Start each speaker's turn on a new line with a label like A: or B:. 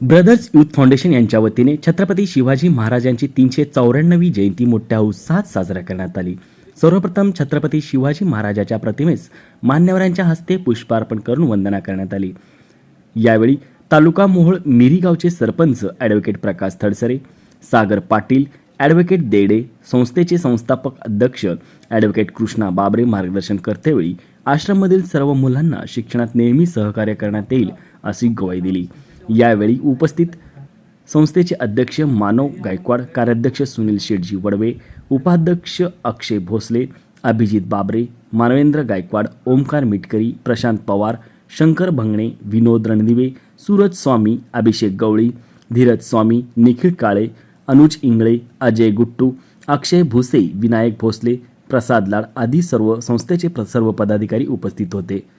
A: Brothers youth foundation यांच्या वतीने छत्रपती शिवाजी महाराजांची तीनशे चौऱ्याण्णवी जयंती मोठ्या उत्साहात साजरा करण्यात आली. सर्वप्रथम छत्रपती शिवाजी महाराजाच्या प्रतिमेस मान्यवरांच्या हस्ते पुष्पार्पण करून वंदना करण्यात आली. यावेळी तालुका मोहोळ मिरी गावचे सरपंच ॲडव्होकेट प्रकाश थडसरे सागर पाटील ॲडव्होकेट देडे संस्थेचे संस्थापक अध्यक्ष ॲडव्होकेट कृष्णा बाबरे मार्गदर्शन करतेवेळी आश्रममधील सर्व मुलांना शिक्षणात नेहमी सहकार्य करण्यात येईल अशी ग्वाही दिली. यावेळी उपस्थित संस्थेचे अध्यक्ष मानव गायकवाड कार्याध्यक्ष सुनील शेटजी वडवे उपाध्यक्ष अक्षय भोसले अभिजित बाबरे मानवेंद्र गायकवाड ओमकार मिटकरी प्रशांत पवार शंकर भंगणे विनोद रणदिवे सूरज स्वामी अभिषेक गवळी धीरज स्वामी निखिल काळे अनुज इंगळे अजय गुट्टू अक्षय भुसे विनायक भोसले प्रसाद लाड आदी सर्व संस्थेचे प्र- सर्व पदाधिकारी उपस्थित होते.